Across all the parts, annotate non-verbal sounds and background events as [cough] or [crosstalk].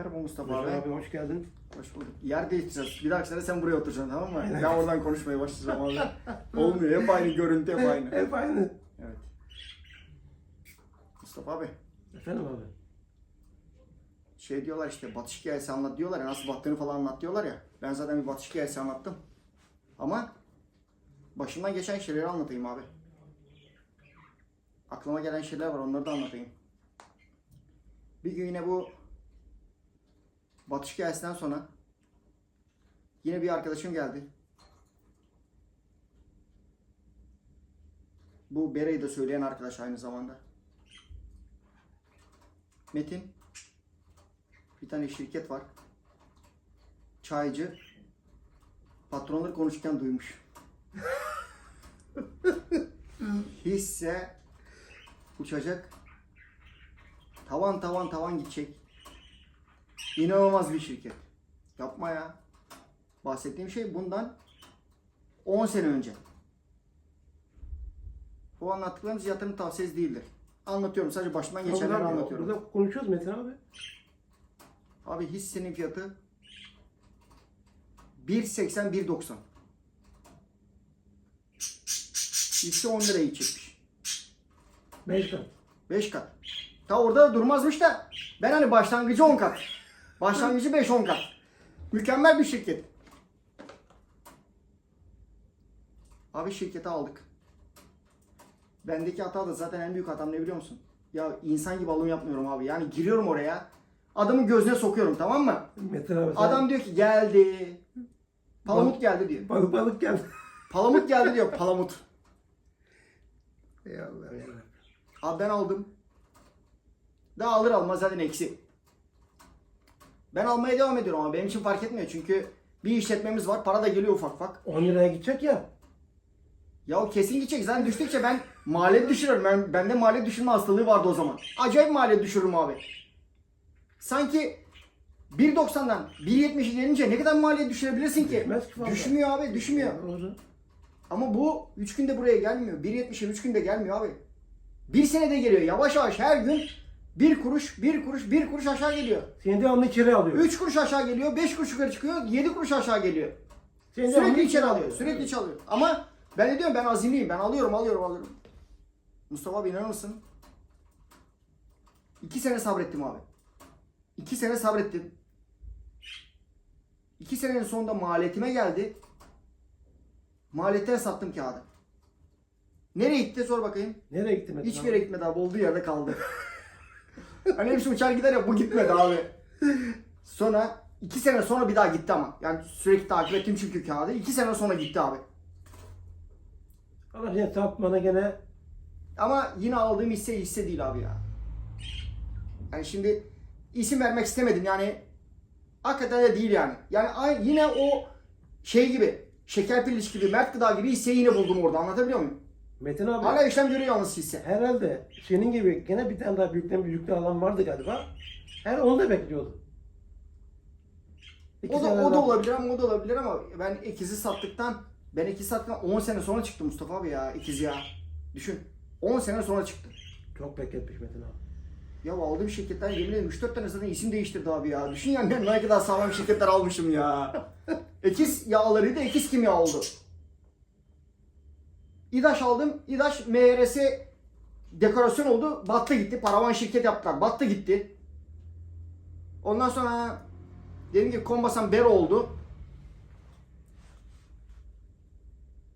Merhaba Mustafa Abi. abi. hoş geldin. Hoş bulduk. Yer değiştireceğiz. Bir dahaki sene sen buraya oturacaksın tamam mı? Ben oradan konuşmaya başlayacağım abi. [laughs] Olmuyor. Hep aynı görüntü hep aynı. Hep aynı. Evet. Mustafa abi. Efendim abi. Şey diyorlar işte batış hikayesi anlat diyorlar ya. Nasıl battığını falan anlat diyorlar ya. Ben zaten bir batış hikayesi anlattım. Ama başımdan geçen şeyleri anlatayım abi. Aklıma gelen şeyler var onları da anlatayım. Bir gün yine bu batış hikayesinden sonra yine bir arkadaşım geldi. Bu Bere'yi de söyleyen arkadaş aynı zamanda. Metin bir tane şirket var. Çaycı. Patronları konuşurken duymuş. [laughs] Hisse uçacak. Tavan tavan tavan gidecek. İnanılmaz bir şirket. Yapma ya. Bahsettiğim şey bundan 10 sene önce. Bu anlattıklarımız yatırım tavsiyesi değildir. Anlatıyorum sadece başımdan geçenleri anlatıyorum. Burada konuşuyoruz Metin abi. Abi hissenin fiyatı 1.80 1.90. Hisse 10 liraya gidecekmiş. Beşten. 5 kat. Ta orada da durmazmış da ben hani başlangıcı 10 kat. Başlangıcı 5-10 kat. Mükemmel bir şirket. Abi şirketi aldık. Bendeki hata da zaten en büyük hatam ne biliyor musun? Ya insan gibi alım yapmıyorum abi. Yani giriyorum oraya. Adamın gözüne sokuyorum tamam mı? Metin abi sen Adam diyor ki geldi. Palamut geldi diyor. balık balık geldi. Palamut geldi diyor. Palamut. Ey Allah ya. Abi ben aldım. Daha alır almaz zaten eksi. Ben almaya devam ediyorum ama benim için fark etmiyor çünkü bir işletmemiz var. Para da geliyor ufak ufak. 10 liraya gidecek ya. Ya o kesin gidecek. Zaten düştükçe ben maliyet düşürüyorum. Ben, bende maliyet düşürme hastalığı vardı o zaman. Acayip maliyet düşürürüm abi. Sanki 1.90'dan 1.70'e gelince ne kadar maliyet düşürebilirsin ki? Düşmez ki. Düşmüyor abi düşmüyor. Doğru. Ama bu 3 günde buraya gelmiyor. 1.70'e 3 günde gelmiyor abi. Bir senede geliyor. Yavaş yavaş her gün bir kuruş, bir kuruş, bir kuruş aşağı geliyor. Seni devamlı içeri alıyor. 3 kuruş aşağı geliyor, 5 kuruş yukarı çıkıyor, 7 kuruş aşağı geliyor. Seni Sürekli içeri alıyor, sürekli içeri alıyor. Ama ben de diyorum ben azimliyim, ben alıyorum, alıyorum, alıyorum. Mustafa abi inanır mısın? 2 sene sabrettim abi. 2 sene sabrettim. 2 senenin sonunda maliyetime geldi. Maliyetten sattım kağıdı. Nereye gitti sor bakayım. Nereye gitti Metin Hiçbir abi? yere gitmedi abi. Olduğu yerde kaldı. [laughs] hani hepsi uçar gider ya bu gitmedi abi. Sonra iki sene sonra bir daha gitti ama. Yani sürekli takip ettim çünkü kağıdı. İki sene sonra gitti abi. Allah seni satmana gene Ama yine aldığım hisse hisse değil abi ya. Yani şimdi isim vermek istemedim yani. Hakikaten de değil yani. Yani ay- yine o şey gibi. Şeker piliç gibi, Mert Gıda gibi hisseyi yine buldum orada. Anlatabiliyor muyum? Metin abi Hala işlem görüyor yalnız hisse. herhalde senin gibi gene bir tane daha büyükten büyükten alan vardı galiba. Her onu da bekliyordu. İki O da, o da daha- olabilir ama o da olabilir ama ben ikizi sattıktan ben ikizi sattıktan 10 sene sonra çıktı Mustafa abi ya ikizi ya. Düşün. 10 sene sonra çıktı. Çok bekletmiş Metin abi. Ya aldığım şirketler yemin ederim 3-4 tane zaten isim değiştirdi abi ya. Düşün yani ne kadar sağlam şirketler almışım ya. [laughs] Ekiz yağlarıydı ekiz kimya oldu. İdaş aldım. İdaş MRS dekorasyon oldu. Battı gitti. Paravan şirket yaptılar. Battı gitti. Ondan sonra dedim ki Kombasan Bero oldu.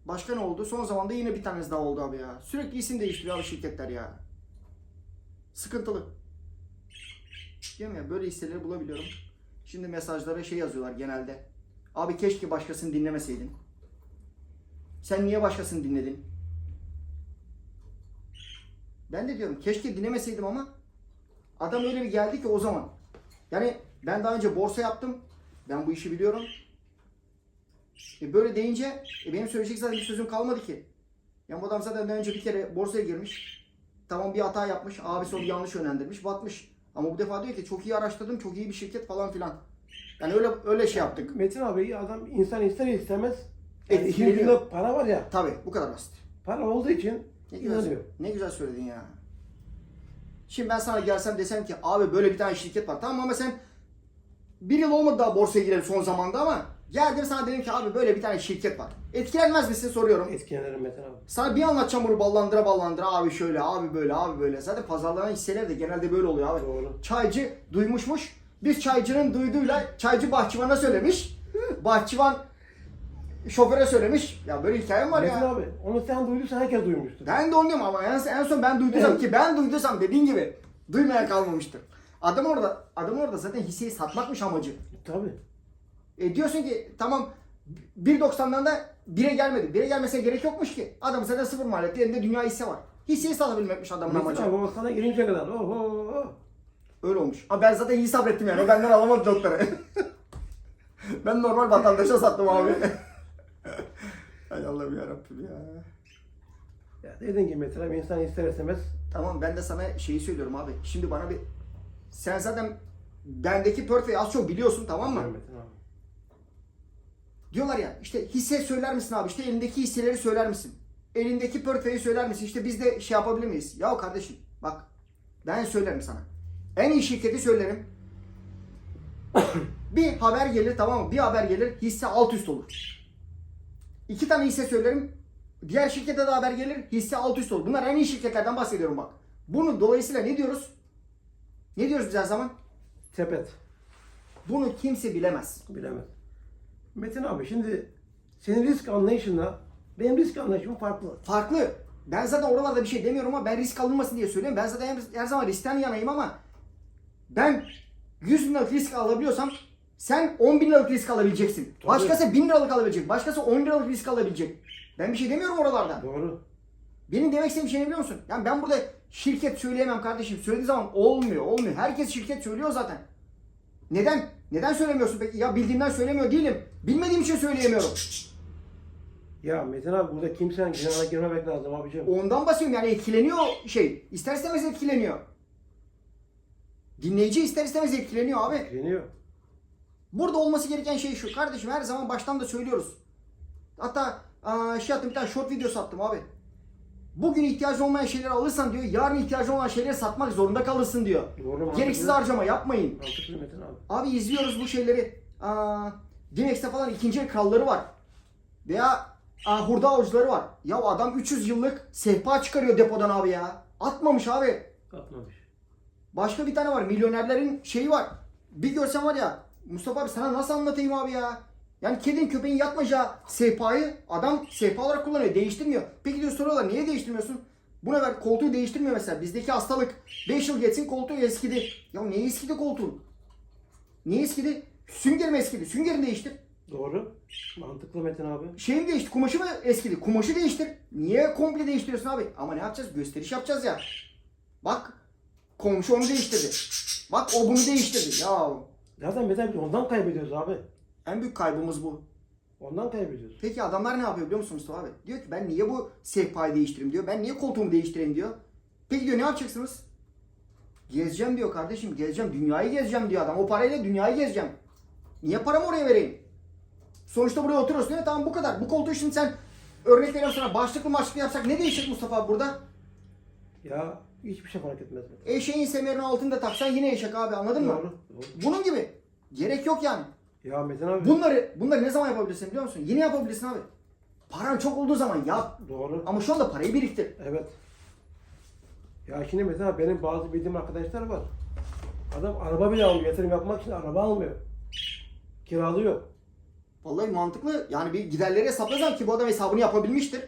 Başka ne oldu? Son zamanda yine bir tanesi daha oldu abi ya. Sürekli isim değiştiriyor abi şirketler ya. Sıkıntılı. Diyorum ya böyle hisseleri bulabiliyorum. Şimdi mesajlara şey yazıyorlar genelde. Abi keşke başkasını dinlemeseydin. Sen niye başkasını dinledin? Ben de diyorum keşke dinlemeseydim ama adam öyle bir geldi ki o zaman. Yani ben daha önce borsa yaptım. Ben bu işi biliyorum. E böyle deyince e benim söyleyecek zaten bir sözüm kalmadı ki. Yani bu adam zaten daha önce bir kere borsaya girmiş. Tamam bir hata yapmış. Abisi onu yanlış yönlendirmiş. Batmış. Ama bu defa diyor ki çok iyi araştırdım. Çok iyi bir şirket falan filan. Yani öyle öyle şey yaptık. Metin abi adam insan ister istemez yani ucunda para var ya. Tabii bu kadar basit. Para olduğu için Ne güzel, inanıyor. ne güzel söyledin ya. Şimdi ben sana gelsem desem ki abi böyle bir tane şirket var. Tamam ama sen bir yıl olmadı daha borsaya girelim son zamanda ama geldim sana dedim ki abi böyle bir tane şirket var. Etkilenmez misin soruyorum. Etkilenirim Metin abi. Sana bir anlatacağım bunu ballandıra ballandıra abi şöyle abi böyle abi böyle. Zaten pazarlanan hisseler de genelde böyle oluyor abi. Doğru. Çaycı duymuşmuş. Biz çaycının duyduğuyla çaycı bahçıvana söylemiş. Bahçıvan şoföre söylemiş. Ya böyle hikayem var Metin ya. abi onu sen duyduysan herkes duymuştur. Ben de onu diyorum ama en, en son ben duyduysam ki ben duyduysam dediğin gibi duymayan kalmamıştır. Adam orada adam orada zaten hisseyi satmakmış amacı. Tabii. E diyorsun ki tamam 1.90'dan da 1'e gelmedi. 1'e gelmesine gerek yokmuş ki. Adam zaten sıfır maliyetli elinde dünya hisse var. Hisseyi satabilmekmiş adamın Metin amacı. abi o sana girince kadar. Oho. Öyle olmuş. Ama ben zaten iyi sabrettim yani. O benden alamadı doktora. [laughs] ben normal vatandaşa sattım abi. Hay Allah'ım yarabbim ya. Ya dediğin gibi Metin abi insan ister istemez Tamam ben de sana şeyi söylüyorum abi. Şimdi bana bir... Sen zaten bendeki portföyü az çok biliyorsun tamam mı? Metin abi. Diyorlar ya işte hisse söyler misin abi? İşte elindeki hisseleri söyler misin? Elindeki portföyü söyler misin? İşte biz de şey yapabilir miyiz? Ya kardeşim bak ben söylerim sana. En iyi şirketi söylerim. [coughs] bir haber gelir tamam mı? Bir haber gelir hisse alt üst olur. İki tane hisse söylerim. Diğer şirkete de haber gelir hisse alt üst olur. Bunlar en iyi şirketlerden bahsediyorum bak. Bunu dolayısıyla ne diyoruz? Ne diyoruz biz her zaman? Sepet. Bunu kimse bilemez. Bilemez. Metin abi şimdi senin risk anlayışınla benim risk anlayışım farklı. farklı. Ben zaten oralarda bir şey demiyorum ama ben risk alınmasın diye söylüyorum. Ben zaten her, her zaman riskten yanayım ama ben 100 bin risk alabiliyorsam sen 10 bin liralık risk alabileceksin. Tabii. Başkası 1000 liralık alabilecek. Başkası 10 liralık risk alabilecek. Ben bir şey demiyorum oralarda. Doğru. Benim demek istediğim şey ne biliyor musun? Yani ben burada şirket söyleyemem kardeşim. Söylediği zaman olmuyor, olmuyor. Herkes şirket söylüyor zaten. Neden? Neden söylemiyorsun peki? Ya bildiğimden söylemiyor değilim. Bilmediğim için söyleyemiyorum. Ya Metin abi burada kimsenin günahına girmemek lazım abicim. Ondan bahsediyorum yani etkileniyor şey. İster istemez etkileniyor. Dinleyici ister istemez etkileniyor abi. Etkileniyor. Burada olması gereken şey şu. Kardeşim her zaman baştan da söylüyoruz. Hatta şey attım bir tane short video sattım abi. Bugün ihtiyacı olmayan şeyleri alırsan diyor, yarın ihtiyacı olan şeyleri satmak zorunda kalırsın diyor. Doğru mantıklı. Gereksiz harcama yapmayın. Mantıklı Metin abi. Abi izliyoruz bu şeyleri. Aa, Dimex'te falan ikinci el kralları var. Veya aa, hurda avcıları var. Ya adam 300 yıllık sehpa çıkarıyor depodan abi ya. Atmamış abi. Atmamış. Başka bir tane var. Milyonerlerin şeyi var. Bir görsen var ya. Mustafa abi sana nasıl anlatayım abi ya? Yani kedin köpeğin yatmayacağı sehpayı adam sehpa olarak kullanıyor. Değiştirmiyor. Peki diyor soruyorlar niye değiştirmiyorsun? Buna ver koltuğu değiştirmiyor mesela. Bizdeki hastalık 5 yıl geçsin koltuğu eskidi. Ya niye eskidi koltuğun? Niye eskidi? Sünger mi eskidi? Süngerini değiştir. Doğru. Mantıklı Metin abi. Şeyin değişti. Kumaşı mı eskidi? Kumaşı değiştir. Niye komple değiştiriyorsun abi? Ama ne yapacağız? Gösteriş yapacağız ya. Bak komşu onu değiştirdi. Bak o bunu değiştirdi. Ya Zaten Metin abi ondan kaybediyoruz abi. en büyük kaybımız bu. Ondan kaybediyoruz. Peki adamlar ne yapıyor biliyor musun Mustafa abi? Diyor ki ben niye bu sehpayı değiştireyim diyor. Ben niye koltuğumu değiştireyim diyor. Peki diyor ne yapacaksınız? Gezeceğim diyor kardeşim gezeceğim. Dünyayı gezeceğim diyor adam. O parayla dünyayı gezeceğim. Niye paramı oraya vereyim? Sonuçta buraya oturuyorsun değil mi? Tamam bu kadar. Bu koltuğu şimdi sen örnek veriyorum sana başlıklı maçlıklı yapsak ne değişir Mustafa abi burada? Ya hiçbir şey fark etmez. Eşeğin semerini altında taksan yine eşek abi anladın mı? Doğru. Doğru. Bunun gibi. Gerek yok yani. Ya Metin abi. Bunları bunları ne zaman yapabilirsin biliyor musun? Yine yapabilirsin abi. Paran çok olduğu zaman yap. Doğru. Ama şu anda parayı biriktir. Evet. Ya şimdi mesela benim bazı bildiğim arkadaşlar var. Adam araba bile almıyor. Yatırım yapmak için araba almıyor. Kiralıyor. Vallahi mantıklı. Yani bir giderleri hesaplasam ki bu adam hesabını yapabilmiştir.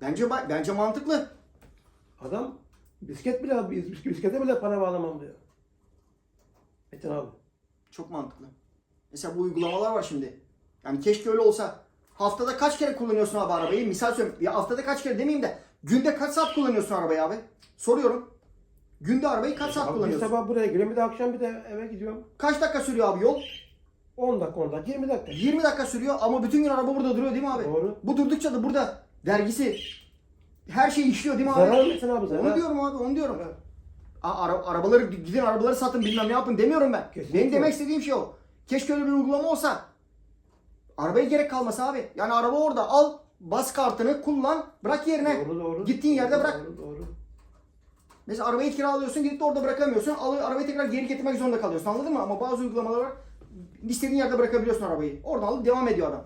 Bence bence mantıklı. Adam bisiklet bile bis- bisiklete bile para bağlamam diyor. Metin abi. Çok mantıklı. Mesela bu uygulamalar var şimdi. Yani keşke öyle olsa. Haftada kaç kere kullanıyorsun abi arabayı? Misal söyleyeyim. Ya haftada kaç kere demeyeyim de günde kaç saat kullanıyorsun arabayı abi? Soruyorum. Günde arabayı kaç saat Abi bir kullanıyorsun? sabah buraya geliyorum bir de akşam bir de eve gidiyorum. Kaç dakika sürüyor abi yol? 10 dakika 10 dakika 20 dakika. 20 dakika sürüyor ama bütün gün araba burada duruyor değil mi abi? Doğru. Bu durdukça da burada vergisi her şey işliyor değil mi abi? Zarar Metin abi zarar. Onu diyorum abi onu diyorum. Zarar. Aa, ara- arabaları gidin arabaları satın bilmem ne yapın demiyorum ben. Kesinlikle. Benim demek istediğim şey o. Keşke öyle bir uygulama olsa. Arabaya gerek kalmasa abi. Yani araba orada al bas kartını kullan bırak yerine. Doğru doğru. Gittiğin yerde Doğru, bırak. Doğru doğru. Mesela arabayı kiralıyorsun gidip de orada bırakamıyorsun. Al, arabayı tekrar geri getirmek zorunda kalıyorsun anladın mı? Ama bazı uygulamalar var. istediğin yerde bırakabiliyorsun arabayı. Oradan alıp devam ediyor adam.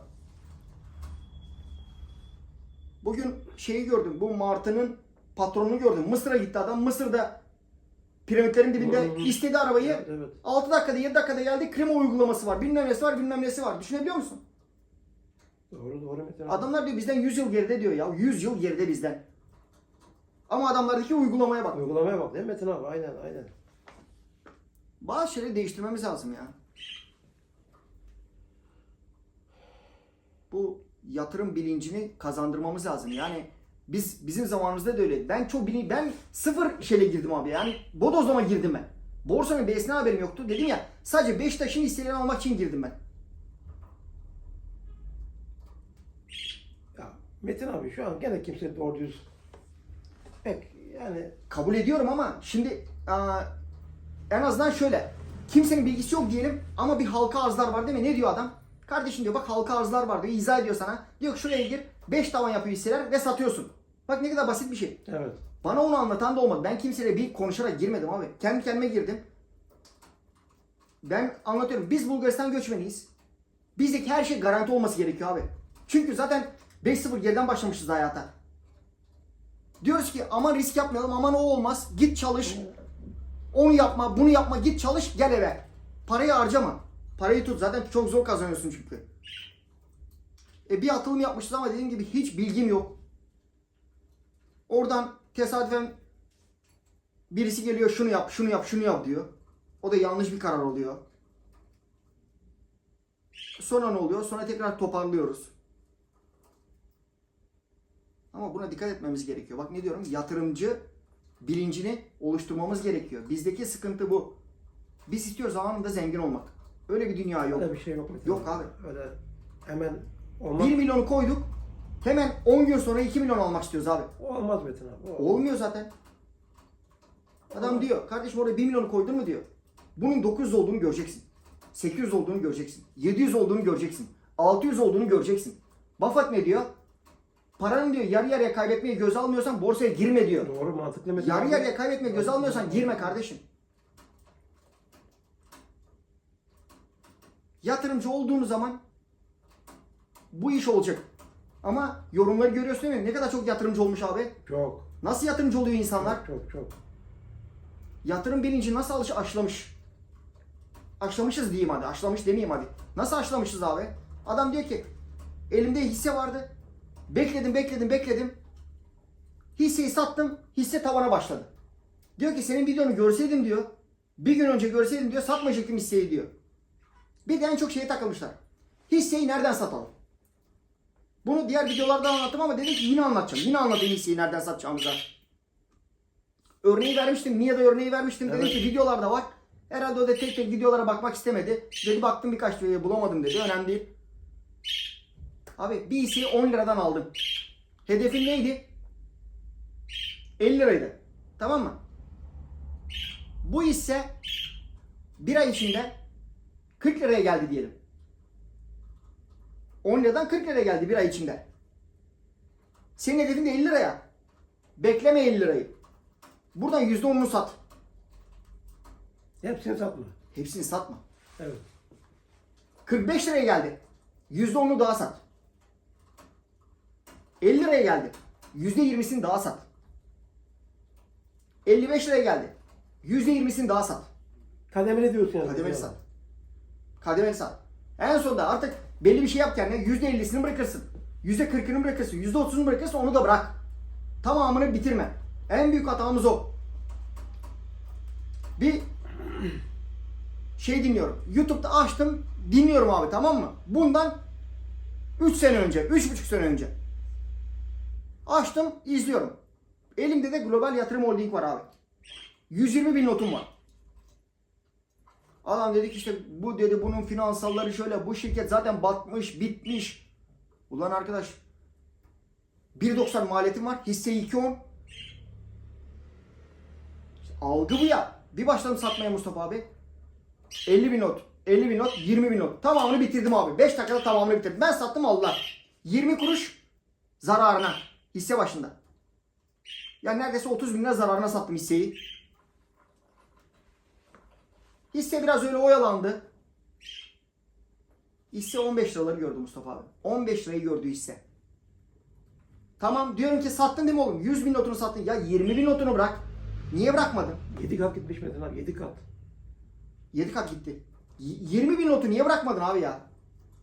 Bugün şeyi gördüm. Bu Martı'nın patronunu gördüm. Mısır'a gitti adam. Mısır'da piramitlerin dibinde istedi arabayı. Evet, evet. 6 dakikada 7 dakikada geldi. Klima uygulaması var. Bilmem nesi var bilmem nesi var. Düşünebiliyor musun? Doğru doğru Metin abi. Adamlar diyor bizden 100 yıl geride diyor ya. 100 yıl geride bizden. Ama adamlardaki uygulamaya bak. Uygulamaya bak değil mi Metin abi? Aynen aynen. Bazı şeyleri değiştirmemiz lazım ya. Bu yatırım bilincini kazandırmamız lazım. Yani biz bizim zamanımızda da öyle. Ben çok bilin ben sıfır şeyle girdim abi. Yani bodozlama girdim ben. Borsanın B'sine haberim yoktu. Dedim ya sadece Beşiktaş'ın hisselerini almak için girdim ben. Ya Metin abi şu an gene kimse doğru düz pek yani Kabul ediyorum ama şimdi aa, en azından şöyle. Kimsenin bilgisi yok diyelim ama bir halka arzlar var değil mi? Ne diyor adam? Kardeşim diyor bak halka arzlar var diyor. izah ediyor sana. Diyor ki şuraya gir. 5 tavan yapıyor hisseler ve satıyorsun. Bak ne kadar basit bir şey. evet. Bana onu anlatan da olmadı. Ben kimseyle bir konuşarak girmedim abi. Kendi kendime girdim. Ben anlatıyorum. Biz Bulgaristan göçmeniyiz. Bizdeki her şey garanti olması gerekiyor abi. Çünkü zaten 5-0 geriden başlamışız hayata. Diyoruz ki aman risk yapmayalım, aman o olmaz. Git çalış. Onu yapma, bunu yapma, git çalış, gel eve. Parayı harcama. Parayı tut. Zaten çok zor kazanıyorsun çünkü. E bir atılım yapmışız ama dediğim gibi hiç bilgim yok. Oradan tesadüfen birisi geliyor şunu yap, şunu yap, şunu yap diyor. O da yanlış bir karar oluyor. Sonra ne oluyor? Sonra tekrar toparlıyoruz. Ama buna dikkat etmemiz gerekiyor. Bak ne diyorum? Yatırımcı bilincini oluşturmamız gerekiyor. Bizdeki sıkıntı bu. Biz istiyoruz zamanında zengin olmak. Öyle bir dünya yok. Öyle bir şey yok Metin Yok abi. Öyle hemen olmaz. 1 milyonu koyduk. Hemen 10 gün sonra 2 milyon almak istiyoruz abi. Olmaz Metin abi. o- Olmuyor zaten. Adam diyor kardeşim oraya 1 milyon koydun mu diyor. Bunun 900 olduğunu göreceksin. 800 olduğunu göreceksin. 700 olduğunu göreceksin. 600 olduğunu göreceksin. Buffett ne diyor? Paranın diyor yarı yarıya kaybetmeyi göze almıyorsan borsaya girme diyor. Doğru mantıklı Metin Yarı abi. yarıya kaybetmeyi göze almıyorsan girme kardeşim. Yatırımcı olduğunuz zaman bu iş olacak. Ama yorumları görüyorsun değil mi? Ne kadar çok yatırımcı olmuş abi. Çok. Nasıl yatırımcı oluyor insanlar? Çok çok. Yatırım bilinci nasıl alış aşılamış? Aşılamışız diyeyim hadi. Aşılamış demeyeyim hadi. Nasıl aşılamışız abi? Adam diyor ki elimde hisse vardı. Bekledim bekledim bekledim. Hisseyi sattım. Hisse tavana başladı. Diyor ki senin videonu görseydim diyor. Bir gün önce görseydim diyor satmayacaktım hisseyi diyor. Bir de en çok şeye takılmışlar. Hisseyi nereden satalım? Bunu diğer videolarda anlattım ama dedim ki yine anlatacağım. Yine anlatayım hisseyi nereden satacağımıza. Örneği vermiştim. Niye de örneği vermiştim. Dedim Evet. ki videolarda var. Herhalde o da tek tek videolara bakmak istemedi. Dedi baktım birkaç videoya bulamadım dedi. Önemli değil. Abi bir hisseyi 10 liradan aldım. Hedefim neydi? 50 liraydı. Tamam mı? Bu hisse bir ay içinde 40 liraya geldi diyelim. 10 liradan 40 liraya geldi bir ay içinde. Senin hedefin de 50 liraya. Bekleme 50 lirayı. Buradan %10'unu sat. Hepsini satma. Hepsini satma. Evet. 45 liraya geldi. %10'unu daha sat. 50 liraya geldi. %20'sini daha sat. 55 liraya geldi. %20'sini daha sat. Kademeli diyorsun yani. Kademeli sat. Kademeli sat. En sonunda artık belli bir şey yap kendine %50'sini bırakırsın. %40'ını bırakırsın. %30'unu bırakırsın onu da bırak. Tamamını bitirme. En büyük hatamız o. Bir şey dinliyorum. YouTube'da açtım dinliyorum abi tamam mı? Bundan 3 sene önce, 3,5 sene önce. Açtım izliyorum. Elimde de Global Yatırım Holding var abi. 120 bin notum var. Adam dedi ki işte bu dedi bunun finansalları şöyle bu şirket zaten batmış bitmiş. Ulan arkadaş 1.90 maliyetim var hisseyi 2.10 İşte algı bu ya. Bir başladım satmaya Mustafa abi. 50 bin not, 50 bin not, 20 bin not. Tamamını bitirdim abi. 5 dakikada tamamını bitirdim. Ben sattım aldılar. 20 kuruş zararına hisse başında. Ya neredeyse 30 bin lira zararına sattım hisseyi. Hisse biraz öyle oyalandı. Hisse 15 liraları gördü Mustafa abi. 15 lirayı gördü hisse. Tamam diyorum ki sattın değil mi oğlum? 100 bin notunu sattın. Ya 20 bin notunu bırak. Niye bırakmadın? 7 kat gitmiş Metin abi 7 kat. 7 kat gitti. Y- 20 bin notu niye bırakmadın abi ya?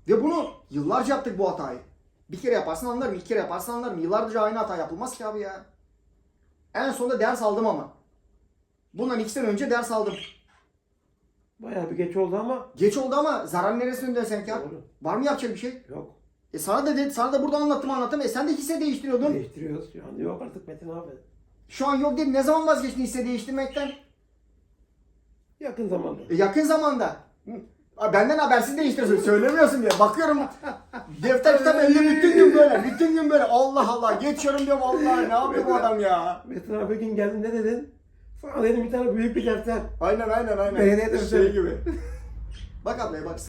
Ve bunu yıllarca yaptık bu hatayı. Bir kere yaparsın anlarım, iki kere yaparsın anlarım. Yıllarca aynı hata yapılmaz ki abi ya. En sonunda ders aldım ama. Bundan iki sene önce ders aldım. Bayağı bir geç oldu ama Geç oldu ama zarar neresine dönsen ki Doğru. Var mı yapacak bir şey? yok. E sana da dedi, sana da burada anlattım anlattım. E sen de hisse değiştiriyordun. Değiştiriyoruz şu an. Yok artık Metin abi. Şu an yok dedi. Ne zaman vazgeçtin hisse değiştirmekten? Yakın zamanda. E, yakın zamanda. Hı. Benden habersiz değiştiriyorsun. Söylemiyorsun diye. Bakıyorum defter kitap elde bütün gün böyle. Bütün gün böyle. Allah Allah. Geçiyorum diyorum Allah. Ne yapıyor bu adam ya? Metin abi bir gün geldin ne dedin? Sana dedim bir tane büyük bir defter. Aynen aynen aynen. Beğenedin şey seni. gibi. [laughs] bak ablaya bak